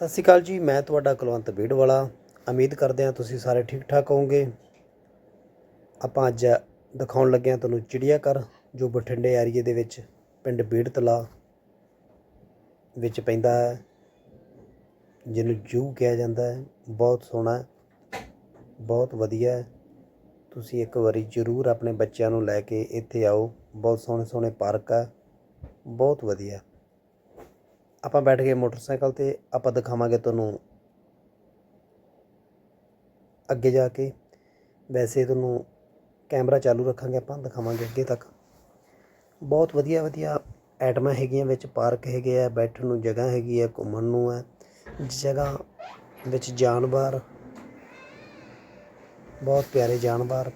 ਸਤਿ ਸ਼੍ਰੀ ਅਕਾਲ ਜੀ, ਮੈਂ ਤੁਹਾਡਾ ਕੁਲਵੰਤ ਬੀੜ ਵਾਲਾ ਉਮੀਦ ਕਰਦੇ ਹਾਂ ਤੁਸੀਂ ਸਾਰੇ ਠੀਕ ਠਾਕ ਹੋਵੋਗੇ। ਆਪਾਂ ਅੱਜ ਦਿਖਾਉਣ ਲੱਗੇ ਹਾਂ ਤੁਹਾਨੂੰ ਚਿੜੀਆ ਘਰ ਜੋ ਬਠਿੰਡੇ ਏਰੀਏ ਦੇ ਵਿੱਚ ਪਿੰਡ ਬੀੜ ਤਲਾ ਵਿੱਚ ਪੈਂਦਾ ਹੈ। ਜਿਹਨੂੰ ਜੂ ਕਿਹਾ ਜਾਂਦਾ ਹੈ। ਬਹੁਤ ਸੋਹਣਾ ਬਹੁਤ ਵਧੀਆ ਹੈ। ਤੁਸੀਂ ਇੱਕ ਵਾਰੀ ਜ਼ਰੂਰ ਆਪਣੇ ਬੱਚਿਆਂ ਨੂੰ ਲੈ ਕੇ ਇੱਥੇ ਆਓ। ਬਹੁਤ ਸੋਹਣੇ ਸੋਹਣੇ ਪਾਰਕ ਆ ਬਹੁਤ ਵਧੀਆ। ਆਪਾਂ ਬੈਠ ਗਏ ਮੋਟਰਸਾਈਕਲ ਤੇ ਆਪਾਂ ਦਿਖਾਵਾਂਗੇ ਤੁਹਾਨੂੰ ਅੱਗੇ ਜਾ ਕੇ। ਵੈਸੇ ਤੁਹਾਨੂੰ ਕੈਮਰਾ ਚਾਲੂ ਰੱਖਾਂਗੇ, ਆਪਾਂ ਦਿਖਾਵਾਂਗੇ ਅੱਗੇ ਤੱਕ। ਬਹੁਤ ਵਧੀਆ ਵਧੀਆ ਐਟਮਾਂ ਹੈਗੀਆਂ ਵਿੱਚ, ਪਾਰਕ ਹੈਗੇ ਆ, ਬੈਠਣ ਨੂੰ ਜਗ੍ਹਾ ਹੈਗੀ ਹੈ ਘੁੰਮਣ ਨੂੰ ਹੈ ਜਗ੍ਹਾ ਵਿੱਚ ਜਾਨਵਰ, ਬਹੁਤ ਪਿਆਰੇ ਜਾਨਵਰ,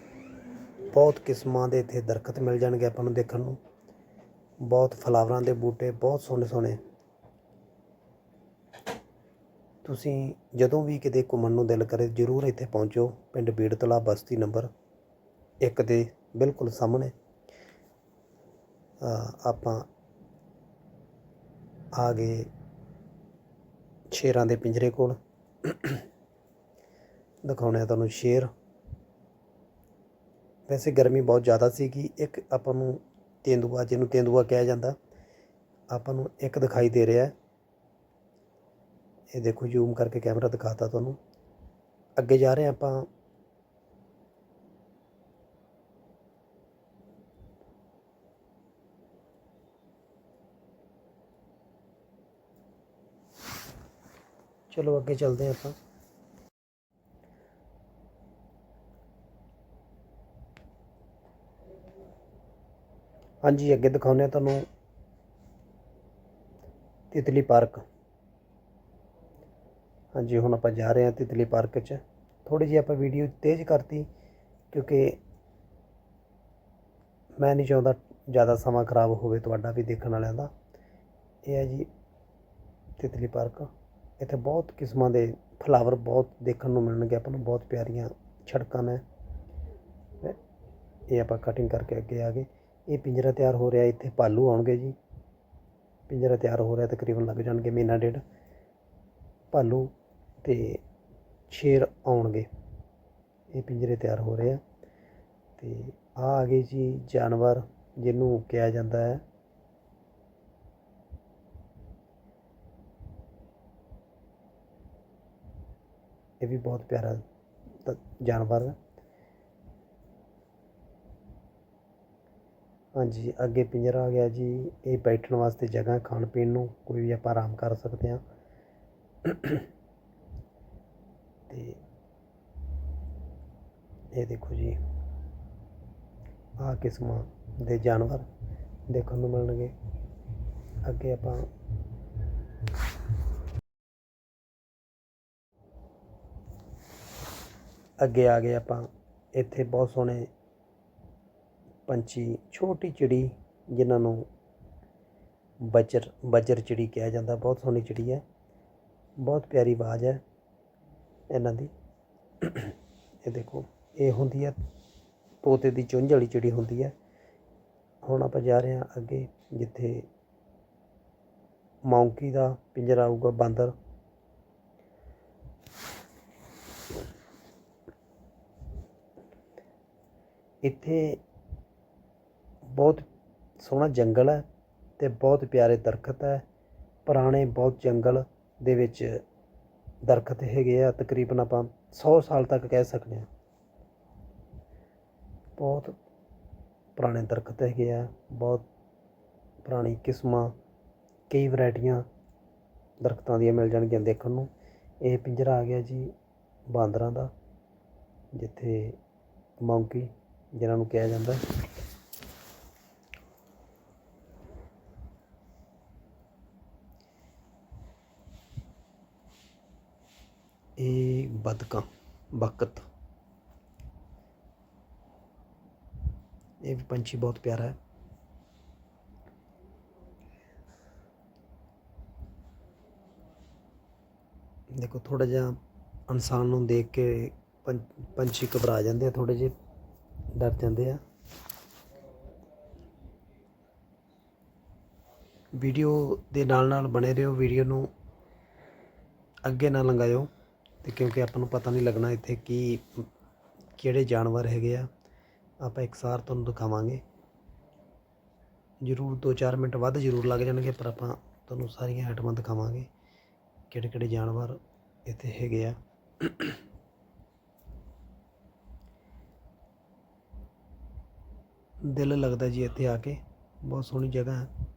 ਬਹੁਤ ਕਿਸਮਾਂ ਦੇ ਇੱਥੇ ਦਰਖਤ ਮਿਲ ਜਾਣਗੇ ਆਪਾਂ ਨੂੰ ਦੇਖਣ ਨੂੰ। ਬਹੁਤ ਫਲਾਵਰਾਂ ਦੇ ਬੂਟੇ, ਬਹੁਤ ਸੋਹਣੇ ਸੋਹਣੇ ਤੁਸੀਂ ਜਦੋਂ ਵੀ ਕਿਤੇ ਘੁੰਮਣ ਨੂੰ ਦਿਲ ਕਰੇ, ਜ਼ਰੂਰ ਇੱਥੇ ਪਹੁੰਚੋ। ਪਿੰਡ ਬੀੜਤਲਾ ਬਸਤੀ ਨੰਬਰ 1 ਦੇ ਬਿਲਕੁਲ ਸਾਹਮਣੇ। ਆਪਾਂ ਆ ਗਏ ਸ਼ੇਰਾਂ ਦੇ ਪਿੰਜਰੇ ਕੋਲ। ਦਿਖਾਉਣੇ ਆ ਤੁਹਾਨੂੰ ਸ਼ੇਰ। ਵੈਸੇ ਗਰਮੀ ਬਹੁਤ ਜ਼ਿਆਦਾ ਸੀਗੀ। ਇੱਕ ਆਪਾਂ ਨੂੰ ਤੇਂਦੂਆ, ਜਿਹਨੂੰ ਤੇਂਦੂਆ ਕਿਹਾ ਜਾਂਦਾ, ਆਪਾਂ ਨੂੰ ਇੱਕ ਦਿਖਾਈ ਦੇ ਰਿਹਾ। ਹੈ ਇਹ ਦੇਖੋ ਜ਼ੂਮ ਕਰਕੇ ਕੈਮਰਾ ਦਿਖਾਤਾ ਤੁਹਾਨੂੰ। ਅੱਗੇ ਜਾ ਰਹੇ ਹਾਂ ਆਪਾਂ। ਚਲੋ, ਅੱਗੇ ਚੱਲਦੇ ਹਾਂ ਆਪਾਂ। ਹਾਂਜੀ, ਅੱਗੇ ਦਿਖਾਉਂਦੇ ਹਾਂ ਤੁਹਾਨੂੰ। ਤਿਤਲੀ ਪਾਰਕ। ਹਾਂਜੀ, ਹੁਣ ਆਪਾਂ ਜਾ ਰਹੇ ਹਾਂ ਤਿਤਲੀ ਪਾਰਕ 'ਚ। ਥੋੜੀ ਜਿਹੀ ਆਪਾਂ ਵੀਡੀਓ ਤੇਜ਼ ਕਰਤੀ, ਕਿਉਂਕਿ ਮੈਂ ਨਹੀਂ ਚਾਹੁੰਦਾ ਜ਼ਿਆਦਾ ਸਮਾਂ ਖਰਾਬ ਹੋਵੇ ਤੁਹਾਡਾ ਵੀ ਦੇਖਣ ਵਾਲਿਆਂ ਦਾ। ਇਹ ਹੈ ਜੀ ਤਿਤਲੀ ਪਾਰਕ। ਇੱਥੇ ਬਹੁਤ ਕਿਸਮਾਂ ਦੇ ਫਲਾਵਰ ਬਹੁਤ ਦੇਖਣ ਨੂੰ ਮਿਲਣਗੇ, ਆਪਾਂ ਨੂੰ ਬਹੁਤ ਪਿਆਰੀਆਂ ਛੜਕਾਂ ਨੇ। ਇਹ ਆਪਾਂ ਕਟਿੰਗ ਕਰਕੇ ਅੱਗੇ ਆ ਗਏ। ਇਹ ਪਿੰਜਰਾ ਤਿਆਰ ਹੋ ਰਿਹਾ, ਇੱਥੇ ਭਾਲੂ ਆਉਣਗੇ ਜੀ। ਪਿੰਜਰਾ ਤਿਆਰ ਹੋ ਰਿਹਾ, ਤਕਰੀਬਨ ਲੱਗ ਜਾਣਗੇ ਮਹੀਨਾ ਡੇਢ। ਭਾਲੂ ਤੇ ਸ਼ੇਰ ਆਉਣਗੇ। ਇਹ ਪਿੰਜਰੇ ਤਿਆਰ ਹੋ ਰਹੇ ਆ। ਤੇ ਆ ਆ ਗਏ ਜੀ ਜਾਨਵਰ, ਜਿਹਨੂੰ ਕਿਹਾ ਜਾਂਦਾ ਹੈ। ਇਹ ਵੀ ਬਹੁਤ ਪਿਆਰਾ ਜਾਨਵਰ ਹੈ। ਹਾਂਜੀ, ਅੱਗੇ ਪਿੰਜਰਾ ਆ ਗਿਆ ਜੀ। ਇਹ ਬੈਠਣ ਵਾਸਤੇ ਜਗ੍ਹਾ ਖਾਣ ਪੀਣ ਨੂੰ ਕੋਈ ਵੀ ਆਪਾਂ ਆਰਾਮ ਕਰ ਸਕਦੇ ਹਾਂ। ਤੇ ਇਹ ਦੇਖੋ ਜੀ, ਆਹ ਕਿਸਮਾਂ ਦੇ ਜਾਨਵਰ ਦੇਖਣ ਨੂੰ ਮਿਲਣਗੇ। ਅੱਗੇ ਆਪਾਂ ਅੱਗੇ ਆ ਗਏ ਆਪਾਂ। ਇੱਥੇ ਬਹੁਤ ਸੋਹਣੇ ਪੰਛੀ, ਛੋਟੀ ਚਿੜੀ ਜਿਨ੍ਹਾਂ ਨੂੰ ਬਜਰ ਬਜਰ ਚਿੜੀ ਕਿਹਾ ਜਾਂਦਾ। ਬਹੁਤ ਸੋਹਣੀ ਚਿੜੀ ਹੈ। ਬਹੁਤ ਪਿਆਰੀ ਆਵਾਜ਼ ਹੈ। ਇਹਨਾਂ ਦੀ। ਇਹ ਦੇਖੋ, ਇਹ ਹੁੰਦੀ ਹੈ ਤੋਤੇ ਦੀ ਚੁੰਝ ਵਾਲੀ ਚਿੜੀ ਹੁੰਦੀ ਹੈ ਹੁਣ ਆਪਾਂ ਜਾ ਰਹੇ ਹਾਂ ਅੱਗੇ, ਜਿੱਥੇ ਮੌਂਕੀ ਦਾ ਪਿੰਜਰਾ ਆਊਗਾ ਬਾਂਦਰ। ਇੱਥੇ ਬਹੁਤ ਸੋਹਣਾ ਜੰਗਲ ਹੈ ਤੇ ਬਹੁਤ ਪਿਆਰੇ ਦਰਖਤ ਹੈ। ਪੁਰਾਣੇ ਬਹੁਤ ਜੰਗਲ ਦੇ ਵਿੱਚ ਦਰਖਤ ਹੈਗੇ ਆ, ਤਕਰੀਬਨ ਆਪਾਂ 100 ਸਾਲ ਤੱਕ ਕਹਿ ਸਕਦੇ ਹਾਂ। ਬਹੁਤ ਪੁਰਾਣੇ ਦਰਖਤ ਹੈਗੇ ਆ, ਬਹੁਤ ਪੁਰਾਣੀ ਕਿਸਮਾਂ, ਕਈ ਵੈਰਾਈਟੀਆਂ ਦਰਖਤਾਂ ਦੀਆਂ ਮਿਲ ਜਾਣਗੀਆਂ ਦੇਖਣ ਨੂੰ। ਇਹ ਪਿੰਜਰਾ ਆ ਗਿਆ ਜੀ ਬਾਂਦਰਾਂ ਦਾ, ਜਿੱਥੇ ਮੌਂਕੀ, ਜਿਨ੍ਹਾਂ ਨੂੰ ਕਿਹਾ ਜਾਂਦਾ। ਇਹ ਬਦਕਾਂ, ਬਕਤ। ਇਹ ਵੀ ਪੰਛੀ ਬਹੁਤ ਪਿਆਰਾ ਹੈ। ਦੇਖੋ ਥੋੜਾ ਜਿਹਾ ਇਨਸਾਨ ਨੂੰ ਦੇਖ ਕੇ ਪੰ- ਪੰਛੀ ਘਬਰਾ ਜਾਂਦੇ ਆ ਥੋੜੇ ਜਿਹੇ ਡਰ ਜਾਂਦੇ ਆ। ਵੀਡੀਓ ਦੇ ਨਾਲ ਨਾਲ ਬਣੇ ਰਹੋ, ਵੀਡੀਓ ਨੂੰ ਅੱਗੇ ਨਾ ਲੰਘਾਇਓ। ਤੇ ਕਿਉਂਕਿ ਆਪਾਂ ਨੂੰ ਪਤਾ ਨਹੀਂ ਲੱਗਣਾ ਇੱਥੇ ਕੀ, ਕਿਹੜੇ ਜਾਨਵਰ ਹੈਗੇ ਆ। ਆਪਾਂ ਇਕਸਾਰ ਤੁਹਾਨੂੰ ਦਿਖਾਵਾਂਗੇ। ਜ਼ਰੂਰ 2-4 ਮਿੰਟ ਵੱਧ ਜ਼ਰੂਰ ਲੱਗ ਜਾਣਗੇ, ਪਰ ਆਪਾਂ ਤੁਹਾਨੂੰ ਸਾਰੀਆਂ ਆਈਟਮਾਂ ਦਿਖਾਵਾਂਗੇ, ਕਿਹੜੇ ਕਿਹੜੇ ਜਾਨਵਰ ਇੱਥੇ ਹੈਗੇ ਆ। ਦਿਲ ਲੱਗਦਾ ਜੀ ਇੱਥੇ ਆ ਕੇ। ਬਹੁਤ ਸੋਹਣੀ ਜਗ੍ਹਾ ਹੈ।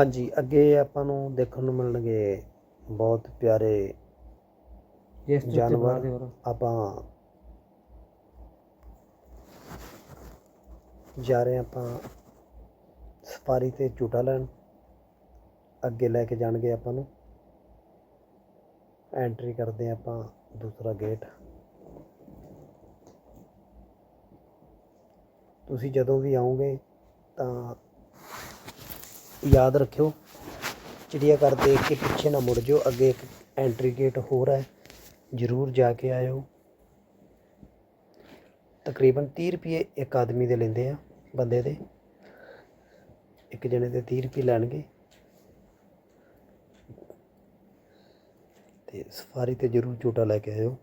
ਹਾਂਜੀ ਅੱਗੇ ਆਪਾਂ ਨੂੰ ਦੇਖਣ ਨੂੰ ਮਿਲਣਗੇ ਬਹੁਤ ਪਿਆਰੇ ਤੋਂ ਜਾਨਵਰ। ਆਪਾਂ ਜਾ ਰਹੇ ਆਪਾਂ ਸਫਾਰੀ ਤੇ ਝੂਟਾ ਲੈਣ। ਅੱਗੇ ਲੈ ਕੇ ਜਾਣਗੇ ਆਪਾਂ ਨੂੰ। ਐਂਟਰੀ ਕਰਦੇ ਆਪਾਂ ਦੂਸਰਾ ਗੇਟ ਤੁਸੀਂ ਜਦੋਂ ਵੀ ਆਓਗੇ ਤਾਂ ਯਾਦ ਰੱਖਿਓ, ਚਿੜੀਆ ਘਰ ਦੇਖ ਕੇ ਪਿੱਛੇ ਨਾ ਮੁੜ ਜਾਓ, ਅੱਗੇ ਇੱਕ ਐਂਟਰੀ ਗੇਟ ਹੋਰ ਹੈ, ਜ਼ਰੂਰ ਜਾ ਕੇ ਆਇਓ। ਤਕਰੀਬਨ 30 ਰੁਪਏ ਇੱਕ ਆਦਮੀ ਦੇ ਲੈਂਦੇ ਆ, ਬੰਦੇ ਦੇ। ਇੱਕ ਜਣੇ ਦੇ 30 ਰੁਪਏ ਲੈਣਗੇ। ਤੇ ਸਫਾਰੀ ਤੇ ਜ਼ਰੂਰ ਝੂਟਾ ਲੈ ਕੇ ਆਇਓ।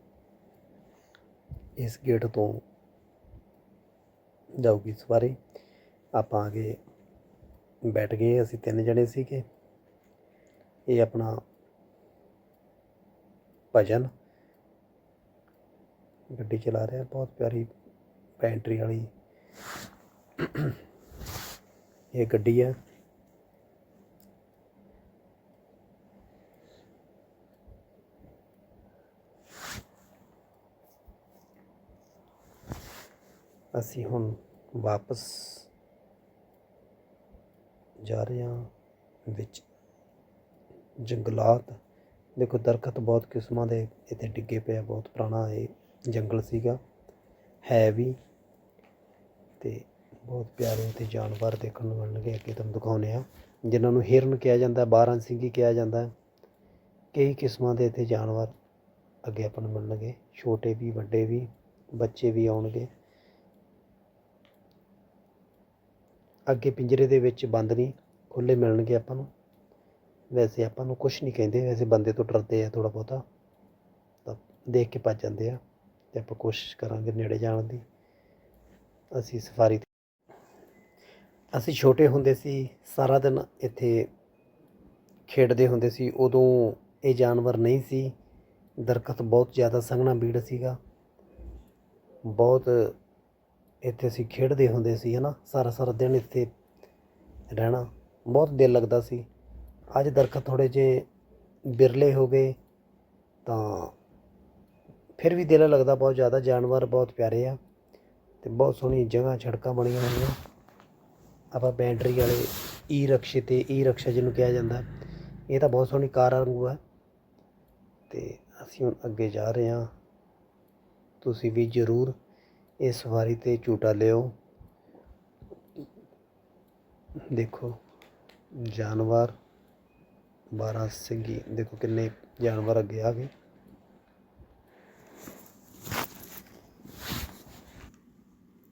ਇਸ ਗੇਟ ਤੋਂ ਜਾਊਗੀ ਸਵਾਰੀ ਆਪਾਂ ਆ ਕੇ ਬੈਠ ਗਏ, ਅਸੀਂ ਤਿੰਨ ਜਣੇ ਸੀਗੇ। ਇਹ ਆਪਣਾ ਭਜਨ। ਗੱਡੀ ਚਲਾ ਰਿਹਾ, ਬਹੁਤ ਪਿਆਰੀ ਬੈਟਰੀ ਵਾਲੀ। ਇਹ ਗੱਡੀ ਹੈ ਅਸੀਂ ਹੁਣ ਵਾਪਸ ਜਾ ਰਹੇ ਵਿੱਚ। ਜੰਗਲਾਤ। ਦੇਖੋ, ਦਰਖਤ ਬਹੁਤ ਕਿਸਮਾਂ ਦੇ ਇੱਥੇ ਡਿੱਗੇ ਪਏ ਆ, ਬਹੁਤ ਪੁਰਾਣਾ ਇਹ ਜੰਗਲ ਸੀਗਾ। ਹੈ ਵੀ ਤੇ ਬਹੁਤ ਪਿਆਰੇ ਤੇ ਜਾਨਵਰ ਦੇਖਣ ਨੂੰ ਮਿਲਣਗੇ, ਅੱਗੇ ਤੁਹਾਨੂੰ ਦਿਖਾਉਂਦੇ ਆ ਜਿਨ੍ਹਾਂ ਨੂੰ ਹਿਰਨ ਕਿਹਾ ਜਾਂਦਾ ਬਾਰਾਂ ਸਿੰਘੀ ਕਿਹਾ ਜਾਂਦਾ। ਕਈ ਕਿਸਮਾਂ ਦੇ ਇੱਥੇ ਜਾਨਵਰ ਅੱਗੇ ਆਪਾਂ ਨੂੰ ਮਿਲਣਗੇ। ਛੋਟੇ ਵੀ, ਵੱਡੇ ਵੀ, ਬੱਚੇ ਵੀ ਆਉਣਗੇ। ਅੱਗੇ ਪਿੰਜਰੇ ਦੇ ਵਿੱਚ ਬੰਦ ਨਹੀਂ ਖੁੱਲੇ ਮਿਲਣਗੇ ਆਪਾਂ ਨੂੰ। ਵੈਸੇ ਆਪਾਂ ਨੂੰ ਕੁਝ ਨਹੀਂ ਕਹਿੰਦੇ, ਵੈਸੇ ਬੰਦੇ ਤੋਂ ਡਰਦੇ ਆ ਥੋੜਾ ਬਹੁਤਾ। ਤਾਂ ਦੇਖ ਕੇ ਭੱਜ ਜਾਂਦੇ ਆ ਤੇ ਆਪਾਂ ਕੋਸ਼ਿਸ਼ ਕਰਾਂਗੇ ਨੇੜੇ ਜਾਣ ਦੀ। ਅਸੀਂ ਸਫਾਰੀ ਅਸੀਂ ਛੋਟੇ ਹੁੰਦੇ ਸੀ, ਸਾਰਾ ਦਿਨ ਇੱਥੇ ਖੇਡਦੇ ਹੁੰਦੇ ਸੀ। ਉਦੋਂ ਇਹ ਜਾਨਵਰ ਨਹੀਂ ਸੀ। ਦਰਖਤ ਬਹੁਤ ਜ਼ਿਆਦਾ ਸੰਘਣਾ ਬੀੜ ਸੀਗਾ। ਬਹੁਤ ਇੱਥੇ ਅਸੀਂ ਖੇਡਦੇ ਹੁੰਦੇ ਸੀ ਹੈ ਨਾ ਸਾਰਾ ਸਾਰਾ ਦਿਨ ਇੱਥੇ ਰਹਿਣਾ ਬਹੁਤ ਦਿਲ ਲੱਗਦਾ ਸੀ। ਅੱਜ ਦਰਖਤ ਥੋੜੇ ਜਿਹੇ ਬਿਰਲੇ ਹੋ ਗਏ ਤਾਂ ਫਿਰ ਵੀ ਦਿਲ ਲੱਗਦਾ ਬਹੁਤ ਜ਼ਿਆਦਾ। ਜਾਨਵਰ ਬਹੁਤ ਪਿਆਰੇ ਆ ਤੇ ਬਹੁਤ ਸੋਹਣੀ ਜਗ੍ਹਾ, ਸੜਕਾਂ ਬਣੀਆਂ ਹੋਈਆਂ। ਆਪਾਂ ਬੈਟਰੀ ਵਾਲੇ ਈ ਰਕਸ਼ੇ ਤੇ ਈ ਰਕਸ਼ਾ ਜਿਹਨੂੰ ਕਿਹਾ ਜਾਂਦਾ, ਇਹ ਤਾਂ ਬਹੁਤ ਸੋਹਣੀ ਕਾਰ ਵਾਂਗੂ ਹੈ ਤੇ ਅਸੀਂ ਹੁਣ ਅੱਗੇ ਜਾ ਰਹੇ ਹਾਂ। ਤੁਸੀਂ ਵੀ ਜ਼ਰੂਰ ਇਸ ਸਵਾਰੀ ਤੇ ਝੂਟਾ ਲਿਓ। ਦੇਖੋ, ਜਾਨਵਰ, ਬਾਰਾਂ ਸਿੰਘੀ ਦੇਖੋ ਕਿੰਨੇ ਜਾਨਵਰ ਅੱਗੇ ਆ ਗਏ।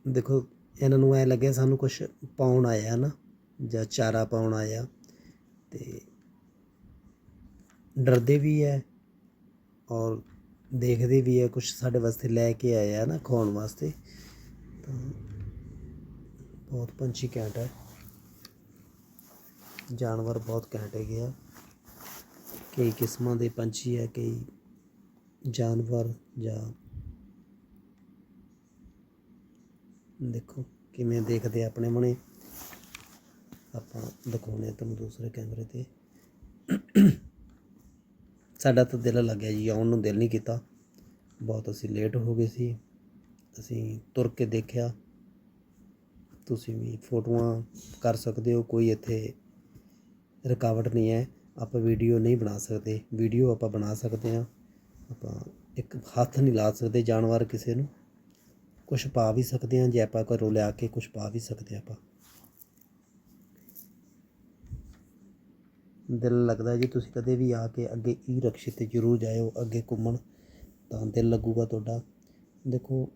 ਦੇਖੋ, ਇਹਨਾਂ ਨੂੰ ਐ ਲੱਗਿਆ ਸਾਨੂੰ ਕੁਝ ਪਾਉਣ ਆਇਆ ਨਾ, ਜਾਂ ਚਾਰਾ ਪਾਉਣ ਆਇਆ, ਤੇ ਡਰਦੇ ਵੀ ਹੈ ਔਰ ਦੇਖਦੇ ਵੀ ਹੈ ਕੁਝ ਸਾਡੇ ਵਾਸਤੇ ਲੈ ਕੇ ਆਇਆ ਨਾ ਖਾਣ ਵਾਸਤੇ। ਤਾਂ ਬਹੁਤ ਪੰਛੀ ਘੈਂਟ ਹੈ ਜਾਨਵਰ ਬਹੁਤ ਘੈਂਟ ਹੈਗੇ ਆ। ਕਈ ਕਿਸਮਾਂ ਦੇ ਪੰਛੀ ਹੈ ਕਈ ਜਾਨਵਰ ਜਾਂ ਦੇਖੋ ਕਿਵੇਂ ਦੇਖਦੇ ਆਪਣੇ ਮਨੇ ਆਪਾਂ ਦਿਖਾਉਣੇ ਆ ਤੁਹਾਨੂੰ ਦੂਸਰੇ ਕੈਮਰੇ ਤੇ। ਸਾਡਾ ਤਾਂ ਦਿਲ ਲੱਗਿਆ ਜੀ, ਆਉਣ ਨੂੰ ਦਿਲ ਨਹੀਂ ਕੀਤਾ। ਬਹੁਤ ਅਸੀਂ ਲੇਟ ਹੋ ਗਏ ਸੀ। ਅਸੀਂ ਤੁਰ ਕੇ ਦੇਖਿਆ। ਤੁਸੀਂ ਵੀ ਫੋਟੋਆਂ ਕਰ ਸਕਦੇ ਹੋ, ਕੋਈ ਇੱਥੇ ਰੁਕਾਵਟ ਨਹੀਂ ਹੈ। ਆਪਾਂ ਵੀਡੀਓ ਨਹੀਂ ਬਣਾ ਸਕਦੇ। ਵੀਡੀਓ ਆਪਾਂ ਬਣਾ ਸਕਦੇ ਹਾਂ। ਆਪਾਂ ਇੱਕ ਹੱਥ ਨਹੀਂ ਲਾ ਸਕਦੇ ਜਾਨਵਰ ਕਿਸੇ ਨੂੰ। ਕੁਝ ਪਾ ਵੀ ਸਕਦੇ ਹਾਂ, ਜੇ ਆਪਾਂ ਘਰੋਂ ਲਿਆ ਕੇ ਕੁਝ ਪਾ ਵੀ ਸਕਦੇ ਆਪਾਂ। ਦਿਲ ਲੱਗਦਾ ਜੀ ਤੁਸੀਂ ਕਦੇ ਵੀ ਆ ਕੇ ਅੱਗੇ ਈ ਰਕਸ਼ੇ ਤੇ ਜ਼ਰੂਰ ਜਾਇਓ, ਅੱਗੇ ਘੁੰਮਣ, ਤਾਂ ਦਿਲ ਲੱਗੂਗਾ ਤੁਹਾਡਾ। ਦੇਖੋ,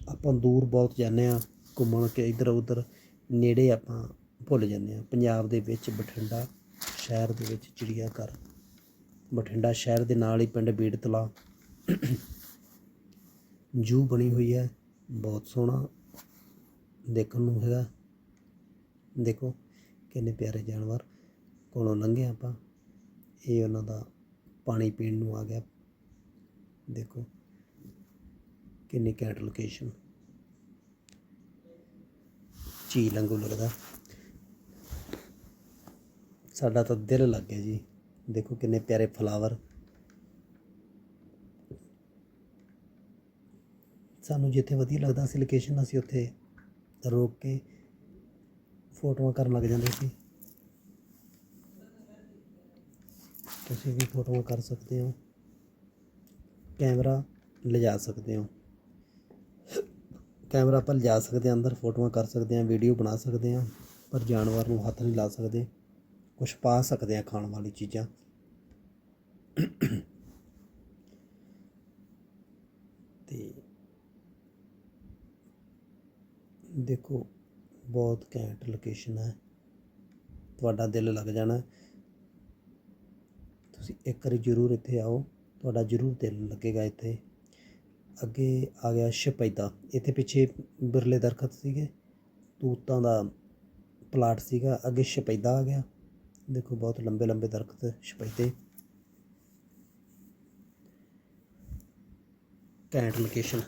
ਆਪਾਂ ਦੂਰ ਬਹੁਤ ਜਾਂਦੇ ਆ ਘੁੰਮਣ ਕੇ ਇੱਧਰ ਉੱਧਰ ਨੇੜੇ ਆਪਾਂ ਭੁੱਲ ਜਾਂਦੇ ਹਾਂ। ਪੰਜਾਬ ਦੇ ਵਿੱਚ ਬਠਿੰਡਾ ਸ਼ਹਿਰ ਦੇ ਵਿੱਚ ਚਿੜੀਆ ਘਰ ਬਠਿੰਡਾ ਸ਼ਹਿਰ ਦੇ ਨਾਲ ਹੀ ਪਿੰਡ ਬੀੜਤਲਾ। ਜੂ ਬਣੀ ਹੋਈ ਹੈ, ਬਹੁਤ ਸੋਹਣਾ ਦੇਖਣ ਨੂੰ ਹੈਗਾ। ਦੇਖੋ ਕਿੰਨੇ ਪਿਆਰੇ ਜਾਨਵਰ ਕੋਲੋਂ ਲੰਘੇ ਆਪਾਂ। ਇਹ ਉਹਨਾਂ ਦਾ ਪਾਣੀ ਪੀਣ ਨੂੰ ਆ ਗਿਆ। ਦੇਖੋ ਕਿੰਨੀ ਕੈਂਟ ਲੋਕੇਸ਼ਨ ਝੀਲ ਲੰਗੂ ਲੱਗਦਾ। ਸਾਡਾ ਤਾਂ ਦਿਲ ਲੱਗ ਗਿਆ ਜੀ। ਦੇਖੋ ਕਿੰਨੇ ਪਿਆਰੇ ਫਲਾਵਰ ਸਾਨੂੰ ਜਿੱਥੇ ਵਧੀਆ ਲੱਗਦਾ ਸੀ ਲੋਕੇਸ਼ਨ ਅਸੀਂ ਉੱਥੇ ਰੋਕ ਕੇ ਫੋਟੋਆਂ ਕਰਨ ਲੱਗ ਜਾਂਦੇ ਸੀ। ਤੁਸੀਂ ਵੀ ਫੋਟੋਆਂ ਕਰ ਸਕਦੇ ਹੋ। ਕੈਮਰਾ ਲਿਜਾ ਸਕਦੇ ਹੋ। ਕੈਮਰਾ ਆਪਾਂ ਲਿਜਾ ਸਕਦੇ ਹਾਂ, ਅੰਦਰ ਫੋਟੋਆਂ ਕਰ ਸਕਦੇ ਹਾਂ, ਵੀਡੀਓ ਬਣਾ ਸਕਦੇ ਹਾਂ, ਪਰ ਜਾਨਵਰ ਨੂੰ ਹੱਥ ਨਹੀਂ ਲਾ ਸਕਦੇ। ਕੁਝ ਪਾ ਸਕਦੇ ਹਾਂ ਖਾਣ ਵਾਲੀ ਚੀਜ਼ਾਂ। ਤੇ ਦੇਖੋ ਬਹੁਤ ਘੈਂਟ ਲੋਕੇਸ਼ਨ ਹੈ। ਤੁਹਾਡਾ ਦਿਲ ਲੱਗ ਜਾਣਾ ਤੁਸੀਂ ਇੱਕ ਵਾਰੀ ਜ਼ਰੂਰ ਇੱਥੇ ਆਓ। ਤੁਹਾਡਾ ਜ਼ਰੂਰ ਦਿਲ ਲੱਗੇਗਾ ਇੱਥੇ। ਅੱਗੇ ਆ ਗਿਆ ਸ਼ਪੈਦਾ। ਇੱਥੇ ਪਿੱਛੇ ਬਿਰਲੇ ਦਰਖਤ ਸੀਗੇ। ਤੂਤਾਂ ਦਾ ਪਲਾਟ ਸੀਗਾ। ਅੱਗੇ ਸ਼ਪੈਦਾ ਆ ਗਿਆ। ਦੇਖੋ ਬਹੁਤ ਲੰਬੇ ਲੰਬੇ ਦਰਖਤ ਸ਼ਪੈਦੇ। ਘੈਂਟ ਲੋਕੇਸ਼ਨ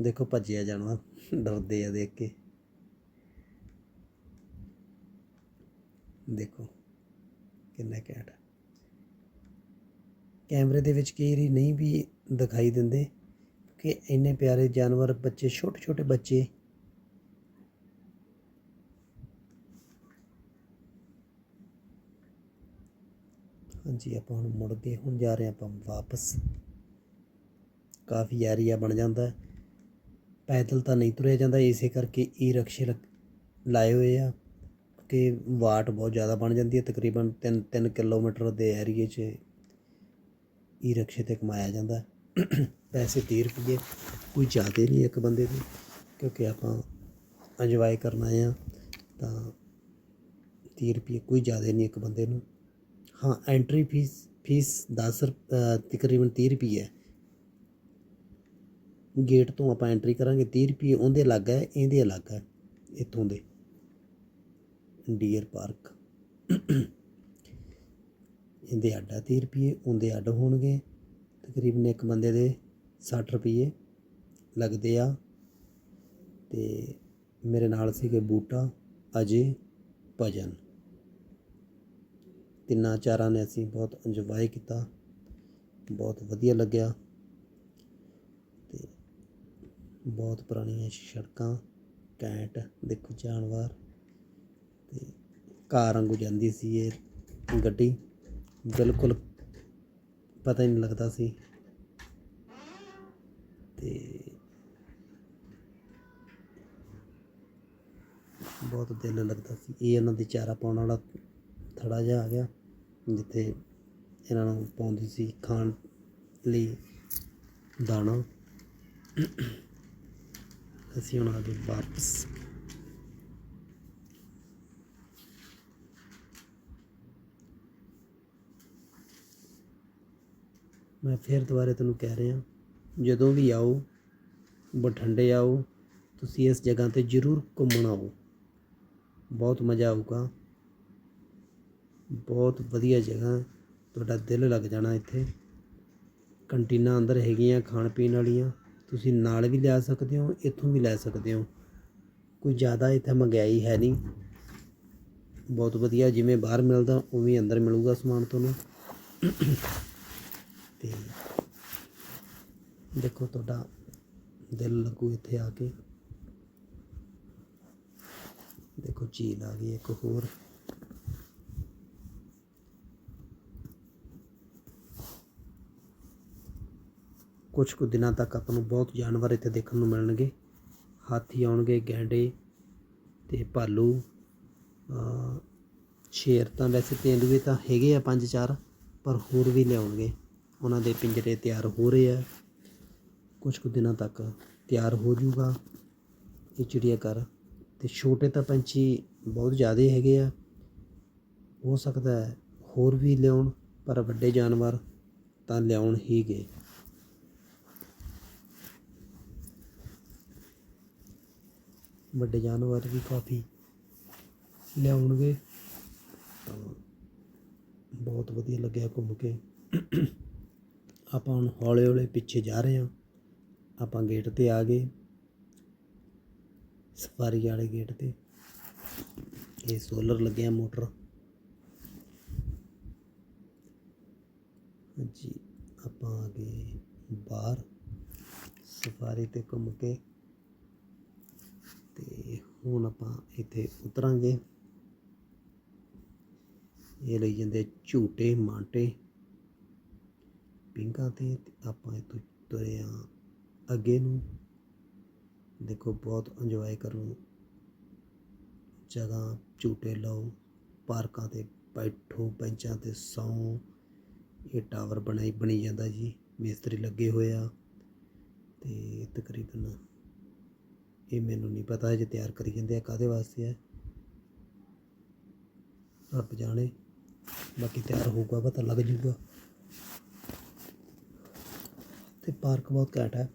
ਦੇਖੋ ਭੱਜਿਆ ਜਾਣਾ, ਡਰਦੇ ਆ ਦੇਖ ਕੇ। ਦੇਖੋ ਕਿੰਨਾ ਘੈਂਟ ਕੈਮਰੇ ਦੇ ਵਿੱਚ ਕਈ ਵਾਰੀ ਨਹੀਂ ਵੀ ਦਿਖਾਈ ਦਿੰਦੇ ਕਿ ਇੰਨੇ ਪਿਆਰੇ ਜਾਨਵਰ ਬੱਚੇ ਛੋਟੇ ਛੋਟੇ ਬੱਚੇ। ਹਾਂਜੀ, ਆਪਾਂ ਹੁਣ ਮੁੜ ਗਏ ਹੁਣ ਜਾ ਰਹੇ ਆਪਾਂ ਵਾਪਸ। ਕਾਫੀ ਏਰੀਆ ਬਣ ਜਾਂਦਾ। ਹੈ। ਪੈਦਲ ਤਾਂ ਨਹੀਂ ਤੁਰਿਆ ਜਾਂਦਾ, ਇਸੇ ਕਰਕੇ ਈ ਰਕਸ਼ੇ ਲਗ- ਲਾਏ ਹੋਏ ਆ ਕਿ ਵਾਟ ਬਹੁਤ ਜ਼ਿਆਦਾ ਬਣ ਜਾਂਦੀ ਹੈ, ਤਕਰੀਬਨ 3 3 ਕਿਲੋਮੀਟਰ ਦੇ ਏਰੀਏ 'ਚ ਈ ਰਕਸ਼ੇ ਤੇ ਕਮਾਇਆ ਜਾਂਦਾ। ਪੈਸੇ 30 ਰੁਪਏ ਕੋਈ ਜ਼ਿਆਦਾ ਨਹੀਂ ਇੱਕ ਬੰਦੇ ਦੇ, ਕਿਉਂਕਿ ਆਪਾਂ ਇੰਜੋਏ ਕਰਨਾ ਆ ਤਾਂ 30 ਰੁਪਏ ਕੋਈ ਜ਼ਿਆਦਾ ਨਹੀਂ ਇੱਕ ਬੰਦੇ ਨੂੰ। ਹਾਂ ਐਂਟਰੀ ਫੀਸ ਫੀਸ 10 ਰੁਪ- ਤਕਰੀਬਨ 30 ਰੁਪਏ ਹੈ। ਗੇਟ ਤੋਂ ਆਪਾਂ ਐਂਟਰੀ ਕਰਾਂਗੇ 30 ਰੁਪਏ ਉਹਦੇ ਅਲੱਗ ਹੈ, ਇਹਦੇ ਅਲੱਗ ਹੈ, ਇੱਥੋਂ ਦੇ। ਡੀਅਰ ਪਾਰਕ ਇਹਦੇ ਅੱਡ ਆ 30 ਰੁਪਏ ਉਹਦੇ ਅੱਡ ਹੋਣਗੇ। ਤਕਰੀਬਨ ਇੱਕ ਬੰਦੇ ਦੇ 60 ਰੁਪਏ ਲੱਗਦੇ ਆ। ਤੇ ਮੇਰੇ ਨਾਲ ਸੀਗੇ ਬੂਟਾ, ਅਜੇ, ਭਜਨ। ਤਿੰਨਾਂ ਚਾਰਾਂ ਨੇ ਅਸੀਂ ਬਹੁਤ ਇੰਜੋਏ ਕੀਤਾ। ਬਹੁਤ ਵਧੀਆ ਲੱਗਿਆ ਤੇ ਬਹੁਤ ਪੁਰਾਣੀਆਂ ਸੜਕਾਂ, ਕੈਂਟ, ਦੇਖੋ ਜਾਨਵਰ ਅਤੇ ਕਾਰ ਵਾਂਗੂ ਜਾਂਦੀ ਸੀ ਇਹ ਗੱਡੀ। ਬਿਲਕੁਲ ਪਤਾ ਹੀ ਨਹੀਂ ਲੱਗਦਾ ਸੀ। ਅਤੇ ਬਹੁਤ ਦਿਲ ਲੱਗਦਾ ਸੀ। ਇਹ ਇਹਨਾਂ ਦੇ ਚਾਰਾ ਪਾਉਣ ਵਾਲਾ ਥੜਾ ਜਿਹਾ ਆ ਗਿਆ, ਜਿੱਥੇ ਇਹਨਾਂ ਨੂੰ ਪਾਉਂਦੀ ਸੀ ਖਾਣ ਲਈ ਦਾਣਾ। ਅਸੀਂ ਹੁਣ ਆ ਗਏ ਵਾਪਸ। ਮੈਂ ਫਿਰ ਦੁਬਾਰੇ ਤੁਹਾਨੂੰ ਕਹਿ ਰਿਹਾ, ਜਦੋਂ ਵੀ ਆਓ, ਬਠਿੰਡੇ ਆਓ, ਤੁਸੀਂ ਇਸ ਜਗ੍ਹਾ ਤੇ ਜ਼ਰੂਰ ਘੁੰਮਣ ਆਓ। ਬਹੁਤ ਮਜ਼ਾ ਆਊਗਾ। ਬਹੁਤ ਵਧੀਆ ਜਗ੍ਹਾ, ਤੁਹਾਡਾ ਦਿਲ ਲੱਗ ਜਾਣਾ ਇੱਥੇ। ਕੰਟੀਨਾਂ ਅੰਦਰ ਹੈਗੀਆਂ ਖਾਣ ਪੀਣ ਵਾਲੀਆਂ। ਤੁਸੀਂ ਨਾਲ ਵੀ ਲਿਆ ਸਕਦੇ ਹੋ, ਇੱਥੋਂ ਵੀ ਲੈ ਸਕਦੇ ਹੋ। ਕੋਈ ਜ਼ਿਆਦਾ ਇੱਥੇ ਮਹਿੰਗਾਈ ਹੈ ਨਹੀਂ। ਬਹੁਤ ਵਧੀਆ, ਜਿਵੇਂ ਬਾਹਰ ਮਿਲਦਾ, ਉਵੇਂ ਅੰਦਰ ਮਿਲੂਗਾ ਸਮਾਨ ਤੁਹਾਨੂੰ। ਤੇ ਦੇਖੋ ਤੁਹਾਡਾ ਦਿਲ ਲੱਗੂ ਇੱਥੇ ਆ ਕੇ। ਦੇਖੋ ਝੀਲ ਆ ਗਈ, ਇੱਕ ਹੋਰ। ਕੁਝ ਕੁ ਦਿਨਾਂ ਤੱਕ ਆਪਾਂ ਨੂੰ ਬਹੁਤ ਜਾਨਵਰ ਇੱਥੇ ਦੇਖਣ ਨੂੰ ਮਿਲਣਗੇ। ਹਾਥੀ ਆਉਣਗੇ, ਗੈਂਡੇ ਤੇ ਭਾਲੂ। ਸ਼ੇਰ ਤਾਂ ਵੈਸੇ ਤੇਂਦੂਏ ਤਾਂ ਹੈਗੇ ਆ ਪੰਜ ਚਾਰ, ਪਰ ਹੋਰ ਵੀ ਲਿਆਉਣਗੇ। ਉਹਨਾਂ ਦੇ ਪਿੰਜਰੇ ਤਿਆਰ ਹੋ ਰਹੇ ਆ। ਕੁਝ ਕੁ ਦਿਨਾਂ ਤੱਕ ਤਿਆਰ ਹੋ ਜਾਊਗਾ ਇਹ ਚਿੜੀਆ ਘਰ ਤੇ ਛੋਟੇ ਤਾਂ ਪੰਛੀ ਬਹੁਤ ਜ਼ਿਆਦਾ ਹੈਗੇ ਆ। ਹੋ ਸਕਦਾ ਹੈ ਹੋਰ ਵੀ ਲਿਆਉਣ, ਪਰ ਵੱਡੇ ਜਾਨਵਰ ਤਾਂ ਲਿਆਉਣ ਹੀ ਗਏ। ਵੱਡੇ ਜਾਨਵਰ ਵੀ ਕਾਫੀ ਲਿਆਉਣਗੇ। ਤਾਂ ਬਹੁਤ ਵਧੀਆ ਲੱਗਿਆ ਘੁੰਮ ਕੇ। ਆਪਾਂ ਹੁਣ ਹੌਲੇ ਹੌਲੇ ਪਿੱਛੇ ਜਾ ਰਹੇ ਹਾਂ। ਆਪਾਂ ਗੇਟ ਤੇ ਆ ਗਏ। ਸਫਾਰੀ ਵਾਲੇ ਗੇਟ ਤੇ। ਇਹ ਸੋਲਰ ਲੱਗਿਆ ਮੋਟਰ। ਹਾਂਜੀ, ਆਪਾਂ ਆ ਗਏ ਬਾਹਰ। ਸਫਾਰੀ ਤੇ ਘੁੰਮ ਕੇ। ਤੇ ਹੁਣ ਆਪਾਂ ਇੱਥੇ ਉਤਰਾਂਗੇ। ਇਹ ਲਈ ਜਾਂਦੇ ਝੂਟੇ, ਮਾਂਟੇ, ਪਿੰਗਾ ਤੇ ਤੇ ਆਪਾਂ ਇੱਥੋਂ ਤੁਰੇ ਹਾਂ ਅੱਗੇ ਨੂੰ। ਦੇਖੋ, ਬਹੁਤ ਇੰਜੋਏ ਕਰੋ। ਜਗ੍ਹਾ ਝੂਟੇ ਲਓ, ਪਾਰਕਾਂ ਤੇ ਬੈਠੋ, ਬੈਂਚਾਂ ਤੇ ਸੌਂ। ਇਹ ਟਾਵਰ ਬਣਾਈ, ਬਣੀ ਜਾਂਦਾ ਜੀ। ਮਿਸਤਰੀ ਲੱਗੇ ਹੋਏ ਆ ਤੇ ਤਕਰੀਬਨ ਇਹ ਮੈਨੂੰ ਨਹੀਂ ਪਤਾ ਜੇ ਤਿਆਰ ਕਰੀ ਜਾਂਦੇ ਆ ਕਾਦੇ ਵਾਸਤੇ ਹੈ ਰੱਬ ਜਾਣੇ, ਬਾਕੀ ਤਿਆਰ ਹੋਊਗਾ, ਪਤਾ ਲੱਗ ਜੂਗਾ ਤੇ ਪਾਰਕ ਬਹੁਤ ਘੈਂਟ ਹੈ।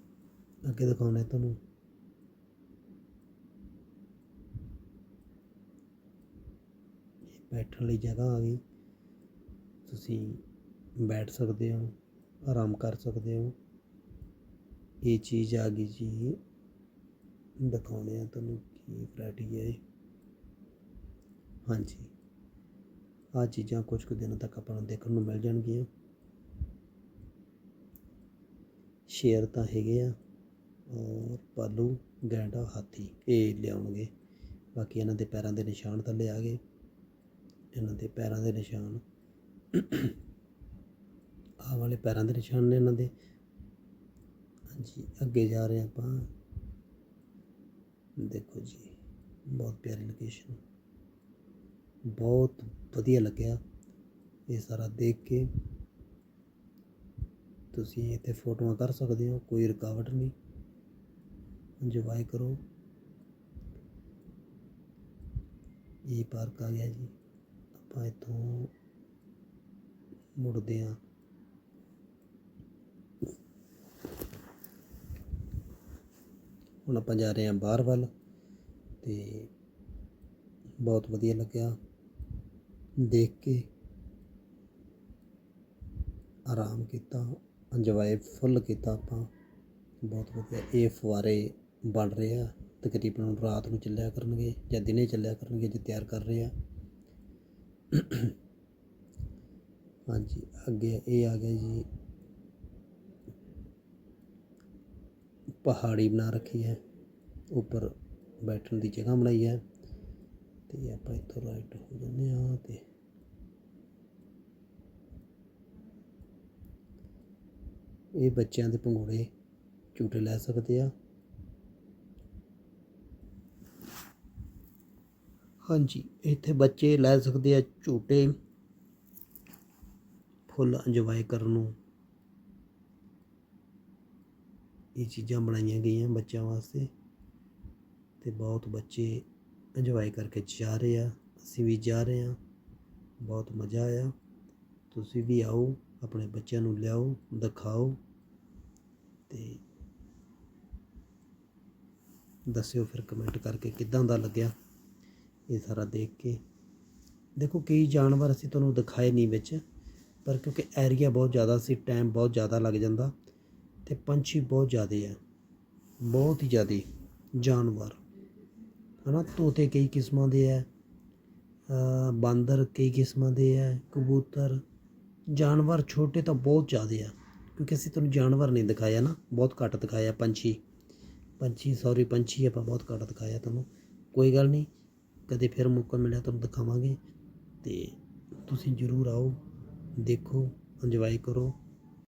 ਅੱਗੇ ਦਿਖਾਉਣਾ ਤੁਹਾਨੂੰ। ਬੈਠਣ ਲਈ ਜਗ੍ਹਾ ਆ ਗਈ। ਤੁਸੀਂ ਬੈਠ ਸਕਦੇ ਹੋ, ਆਰਾਮ ਕਰ ਸਕਦੇ ਹੋ। ਇਹ ਚੀਜ਼ ਆ ਗਈ ਜੀ। ਦਿਖਾਉਂਦੇ ਆ ਤੁਹਾਨੂੰ ਕੀ ਵੈਰਾਈਟੀ ਹੈ ਹਾਂਜੀ। ਆ ਚੀਜ਼ਾਂ ਕੁਝ ਕੁ ਦਿਨਾਂ ਤੱਕ ਆਪਾਂ ਨੂੰ ਦੇਖਣ ਨੂੰ ਮਿਲ ਜਾਣਗੀਆਂ। ਸ਼ੇਰ ਤਾਂ ਹੈਗੇ ਆ ਔਰ ਪਾਲੂ, ਗੈਂਡਾ, ਹਾਥੀ, ਇਹ ਲਿਆਉਣਗੇ। ਬਾਕੀ ਇਹਨਾਂ ਦੇ ਪੈਰਾਂ ਦੇ ਨਿਸ਼ਾਨ ਥੱਲੇ ਆ ਗਏ। ਇਹਨਾਂ ਦੇ ਪੈਰਾਂ ਦੇ ਨਿਸ਼ਾਨ। ਆਹ ਵਾਲੇ ਪੈਰਾਂ ਦੇ ਨਿਸ਼ਾਨ ਨੇ ਇਹਨਾਂ ਦੇ। ਹਾਂਜੀ, ਅੱਗੇ ਜਾ ਰਹੇ ਆਪਾਂ। ਦੇਖੋ ਜੀ, ਬਹੁਤ ਪਿਆਰੀ ਲੋਕੇਸ਼ਨ ਬਹੁਤ ਵਧੀਆ ਲੱਗਿਆ ਇਹ ਸਾਰਾ ਦੇਖ ਕੇ। ਤੁਸੀਂ ਇੱਥੇ ਫੋਟੋਆਂ ਕਰ ਸਕਦੇ ਹੋ, ਕੋਈ ਰੁਕਾਵਟ ਨਹੀਂ। ਇੰਜੋਏ ਕਰੋ। ਇਹ ਪਾਰਕ ਆ ਗਿਆ ਜੀ। ਆਪਾਂ ਇੱਥੋਂ ਮੁੜਦੇ ਹਾਂ। ਹੁਣ ਆਪਾਂ ਜਾ ਰਹੇ ਹਾਂ ਬਾਹਰ ਵੱਲ ਤੇ ਬਹੁਤ ਵਧੀਆ ਲੱਗਿਆ। ਦੇਖ ਕੇ ਆਰਾਮ ਕੀਤਾ ਇੰਜੋਏ ਫੁੱਲ ਕੀਤਾ ਆਪਾਂ। ਬਹੁਤ ਵਧੀਆ। ਇਹ ਫੁਆਰੇ ਬਣ ਰਹੇ ਆ। ਤਕਰੀਬਨ ਹੁਣ ਰਾਤ ਨੂੰ ਚੱਲਿਆ ਕਰਨਗੇ ਜਾਂ ਦਿਨੇ ਚੱਲਿਆ ਕਰਨਗੇ ਜੇ ਤਿਆਰ ਕਰ ਰਹੇ ਆ। ਹਾਂਜੀ, ਅੱਗੇ ਇਹ ਆ ਗਿਆ ਜੀ। ਪਹਾੜੀ ਬਣਾ ਰੱਖੀ ਹੈ, ਉੱਪਰ ਬੈਠਣ ਦੀ ਜਗ੍ਹਾ ਬਣਾਈ ਹੈ ਤੇ ਆਪਾਂ ਇੱਥੋਂ ਰਾਈਟ ਹੋ ਜਾਂਦੇ ਹਾਂ ਤੇ ਇਹ ਬੱਚਿਆਂ ਦੇ ਪੰਘੂੜੇ ਝੂਟੇ ਲੈ ਸਕਦੇ ਆ। ਹਾਂਜੀ, ਇੱਥੇ ਬੱਚੇ ਲੈ ਸਕਦੇ ਆ ਝੂਟੇ, ਫੁੱਲ ਇੰਜੋਏ ਕਰਨ ਨੂੰ। ਇਹ ਚੀਜ਼ਾਂ ਬਣਾਈਆਂ ਗਈਆਂ ਬੱਚਿਆਂ ਵਾਸਤੇ ਤੇ ਬਹੁਤ ਬੱਚੇ ਇੰਜੋਏ ਕਰਕੇ ਜਾ ਰਹੇ ਆ, ਅਸੀਂ ਵੀ ਜਾ ਰਹੇ ਆ। ਬਹੁਤ ਮਜ਼ਾ ਆਇਆ। ਤੁਸੀਂ ਵੀ ਆਓ, ਆਪਣੇ ਬੱਚਿਆਂ ਨੂੰ ਲਿਆਓ, ਦਿਖਾਓ ਤੇ ਦੱਸਿਓ ਫਿਰ ਕਮੈਂਟ ਕਰਕੇ ਕਿੱਦਾਂ ਦਾ ਲੱਗਿਆ ਇਹ ਸਾਰਾ ਦੇਖ ਕੇ। ਦੇਖੋ ਕਈ ਜਾਨਵਰ ਅਸੀਂ ਤੁਹਾਨੂੰ ਦਿਖਾਏ ਨਹੀਂ ਵਿੱਚ, ਪਰ ਕਿਉਂਕਿ ਏਰੀਆ ਬਹੁਤ ਜ਼ਿਆਦਾ ਸੀ ਟਾਈਮ ਬਹੁਤ ਜ਼ਿਆਦਾ ਲੱਗ ਜਾਂਦਾ। ਅਤੇ ਪੰਛੀ ਬਹੁਤ ਜ਼ਿਆਦੇ ਆ। ਬਹੁਤ ਹੀ ਜ਼ਿਆਦੇ ਜਾਨਵਰ। ਹੈ ਨਾ ਤੋਤੇ ਕਈ ਕਿਸਮਾਂ ਦੇ ਆ ਬਾਂਦਰ ਕਈ ਕਿਸਮਾਂ ਦੇ ਆ, ਕਬੂਤਰ। ਜਾਨਵਰ ਛੋਟੇ ਤਾਂ ਬਹੁਤ ਜ਼ਿਆਦੇ ਆ, ਕਿਉਂਕਿ ਅਸੀਂ ਤੁਹਾਨੂੰ ਜਾਨਵਰ ਨਹੀਂ ਦਿਖਾਇਆ ਨਾ, ਬਹੁਤ ਘੱਟ ਦਿਖਾਇਆ ਪੰਛੀ। ਪੰਛੀ ਸੌਰੀ ਪੰਛੀ ਆਪਾਂ ਬਹੁਤ ਘੱਟ ਦਿਖਾਇਆ ਤੁਹਾਨੂੰ। ਕੋਈ ਗੱਲ ਨਹੀਂ, ਕਦੇ ਫਿਰ ਮੌਕਾ ਮਿਲਿਆ ਤੁਹਾਨੂੰ ਦਿਖਾਵਾਂਗੇ ਤੇ ਤੁਸੀਂ ਜ਼ਰੂਰ ਆਓ, ਦੇਖੋ ਇੰਜੋਏ ਕਰੋ।